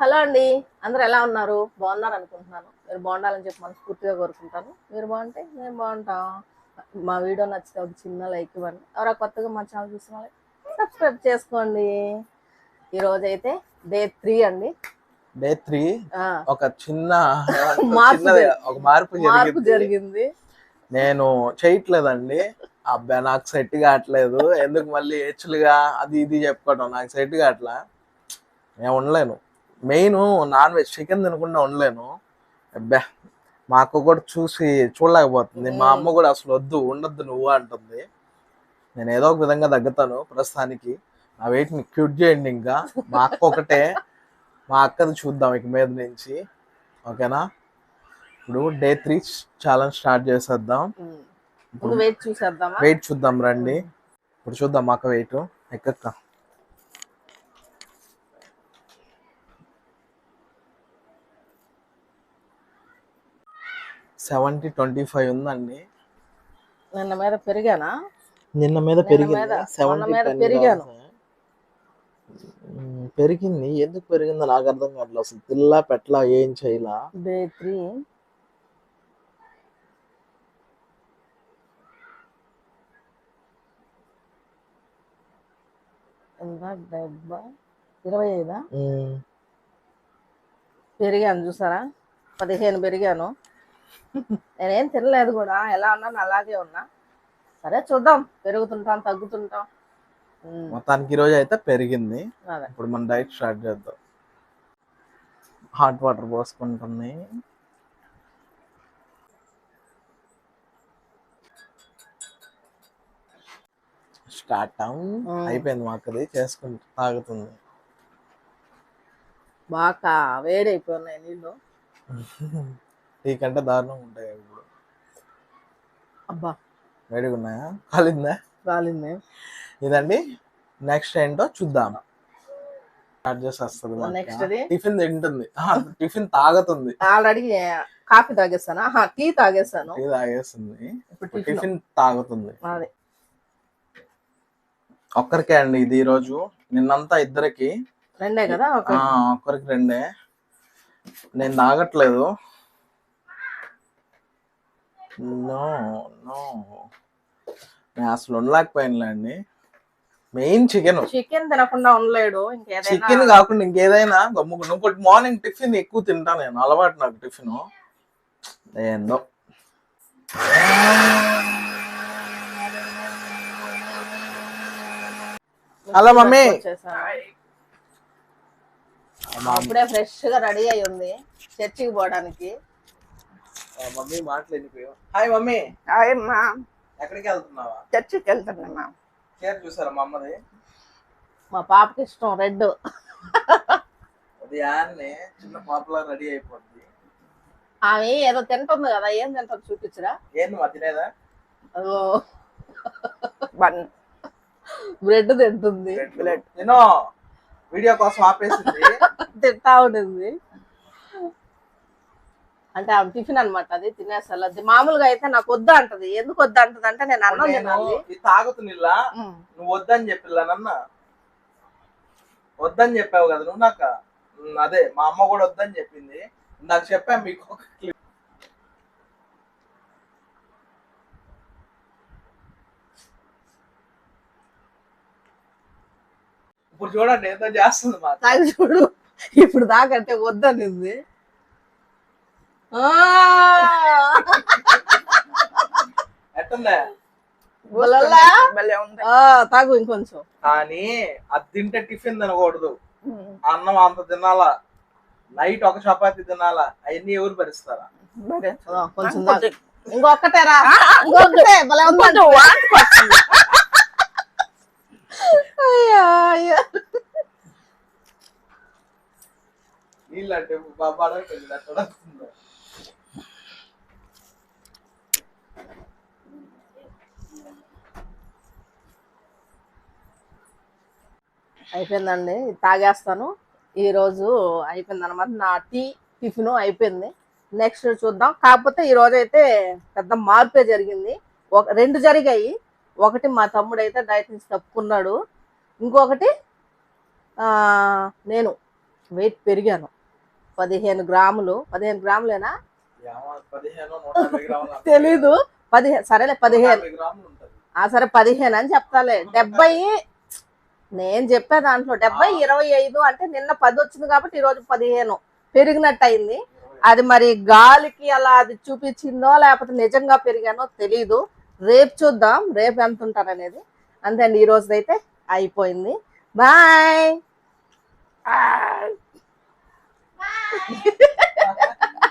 Hello అండి. అందరూ ఎలా ఉన్నారు? బాగున్నారు అనుకుంటున్నాను. మీరు బాగుండాలని చెప్పి మనస్ఫూర్తిగా కోరుకుంటాను. మీరు బాగుంటే మేము బాగుంటాం. మా వీడియో నచ్చితే ఒక చిన్న లైక్ ఇవ్వండి. ఎవరో కొత్తగా మా ఛానల్ చూసిన సబ్స్క్రైబ్ చేసుకోండి. ఈరోజు అయితే డే త్రీ అండి. Day three. ఒక చిన్న మార్పు ఒక మార్పు మార్పు జరిగింది. నేను చేయట్లేదండి. అబ్బాయి నాకు సెట్ కావట్లేదు. ఎందుకు మళ్ళీ హెచ్లుగా అది ఇది చెప్పుకోవటం? నాకు సెట్ కావట్లా. నేను ఉండలేను. మెయిన్ నాన్ వెజ్ చికెన్ తినకుండా ఉండలేను. అబ్బా మా అక్క కూడా చూసి చూడలేకపోతుంది. మా అమ్మ కూడా అసలు వద్దు ఉండొద్దు నువ్వు అంటుంది. నేను ఏదో ఒక విధంగా తగ్గుతాను ప్రస్తుతానికి. నా వెయిట్ని క్యూట్ చేయండి ఇంకా. మా అక్క ఒకటే. మా అక్కది చూద్దాం ఇక మీద నుంచి. ఓకేనా? ఇప్పుడు డే త్రీ ఛాలెంజ్ స్టార్ట్ చేసేద్దాం. వెయిట్ చూసేద్దామా? వెయిట్ చూద్దాం రండి. ఇప్పుడు చూద్దాం మాకు వెయిట్. ఎక్కక్క? సెవెంటీ ట్వంటీ ఫైవ్ ఉందండి. నిన్న మీద పెరిగానా? నిన్న మీద పెరిగింది. సెవెంటీ మీద పెరిగాను. పెరిగింది. ఎందుకు పెరిగిందో నాకు అర్థం కావట్లేదు. అసలు తిల్లా పెట్లా ఏం చేయలా? త్రీ డెబ్బై ఇరవై ఐదా? పెరిగాను చూసారా? పదిహేను పెరిగాను. నేనేం తినలేదు కూడా. ఎలా ఉన్నాను అలాగే ఉన్నా. సరే చూద్దాం. పెరుగుతుంటాం తగ్గుతుంటాం. మొత్తానికి ఈ రోజు అయితే పెరిగింది. ఇప్పుడు మనం డైట్ స్టార్ట్ చేద్దాం. హాట్ వాటర్ పోసుకుంటుంది స్టార్ట్. అయిపోయింది మాకది చేసుకుంటూ తాగుతుంది. బాగా వేడైపోయినాయి నీళ్ళు. టీ కంటే దారుణంగా ఉంటాయి ఇప్పుడు అబ్బా. వేడిగా ఉన్నాయా? కాలిందా? కాలింది. ఇదండి. నెక్స్ట్ ఏంటో చూద్దాం. స్టార్ట్ చేసేస్తుంది మా అక్క. Next ది? టిఫిన్ తింటుంది. టిఫిన్ తాగుతుంది. ఆల్రెడీ కాఫీ తాగేస్తాను టీ తాగేస్తాను టీ తాగేస్తుంది ఇప్పుడు టిఫిన్. తాగుతుంది. అదే ఒక్కరికే అండి ఇది ఈ రోజు నిన్నంతా ఇద్దరికి. రెండే కదా ఒక్కరికి రెండే. నేను తాగట్లేదు. No no. నేను అసలు ఉండలేకపోయానులే అండి. Main chicken. చికెన్ తినకుండా ఉండలేడు చికెన్ కాకుండా ఇంకేదైనా గమ్ముకుని ఇంకోటి మార్నింగ్ టిఫిన్ ఎక్కువ తింటా నేను. అలవాటు నాకు టిఫిన్. ఏందో. Hello mummy. అప్పుడే ఫ్రెష్గా రెడీ అయి ఉంది చర్చికి పోవడానికి. మమ్మీ మాట్లాడిపోయావు హాయ్ మమ్మీ. అమ్మా. ఎక్కడికి వెళ్తున్నావా? చర్చికి వెళ్తున్నా చీర చూసారా మా అమ్మది మా పాపకి ఇష్టం రెడ్. ఉదయాన్నే చిన్న పాపలా రెడీ అయిపోద్ది. ఆమె ఏదో తింటుంది కదా ఏం తింటుంది చూపించరా? ఏంది మా తినేదా అదో బ్రెడ్ తింటుంది. తినో వీడియో కోసం ఆపేసింది. తింటా ఉంటుంది అంటే ఆమె టిఫిన్ అన్నమాట అది తినేసాలి అది మామూలుగా అయితే నాకు వద్దు అంటది. ఎందుకు వద్దు అంటది అంటే నేను అన్నం నేను తినాలి. ఇది తాగుతునిలా ఉమ్. నువ్వు వద్దని చెప్పిల్లా నన్న? వద్దని చెప్పావు కదా నువ్వు నాకు? అదే మా అమ్మ కూడా వద్దని చెప్పింది. నాకు చెప్పా మీకు ఇప్పుడు చూడండి ఏదో చేస్తుంది మా. తాగి చూడు ఇప్పుడు దాకంటే వద్దనింది. ఆ! ఎట్టుందా? బలల్లా? ఆ, తాగు ఇంకొంచెం. కానీ అది తింటే టిఫిన్ తినకూడదు. అన్నం అంత తినాలా? నైట్ ఒక చపాతి తినాలా? అవన్నీ ఎవరు భరిస్తారా? తాగు. ఇంకొకటేరా ఇంకొకటే అయిపోయిందండి తాగేస్తాను. ఈరోజు అయిపోయింది అనమాట నా టీ టిఫిన్ అయిపోయింది. నెక్స్ట్ చూద్దాం. కాకపోతే ఈ అయితే పెద్ద మార్పే జరిగింది. ఒక రెండు జరిగాయి. ఒకటి మా తమ్ముడు అయితే డైట్ నుంచి తప్పుకున్నాడు. ఇంకొకటి నేను వెయిట్ పెరిగాను. పదిహేను గ్రాములు. పదిహేను గ్రాములేనా. తెలీదు. పదిహేను సరేలే పదిహేను. ఆ సరే పదిహేను అని చెప్తాలే. డెబ్బై నేను చెప్పే దాంట్లో డెబ్బై ఇరవై ఐదు అంటే నిన్న పది వచ్చింది కాబట్టి ఈరోజు పదిహేను. పెరిగినట్టు అయింది అది మరి గాలికి అలా అది చూపించిందో లేకపోతే నిజంగా పెరిగానో తెలీదు. రేపు చూద్దాం. రేపు ఎంత ఉంటారు అనేది. అంతే అండి ఈ రోజుదైతే అయిపోయింది. బాయ్. Bye.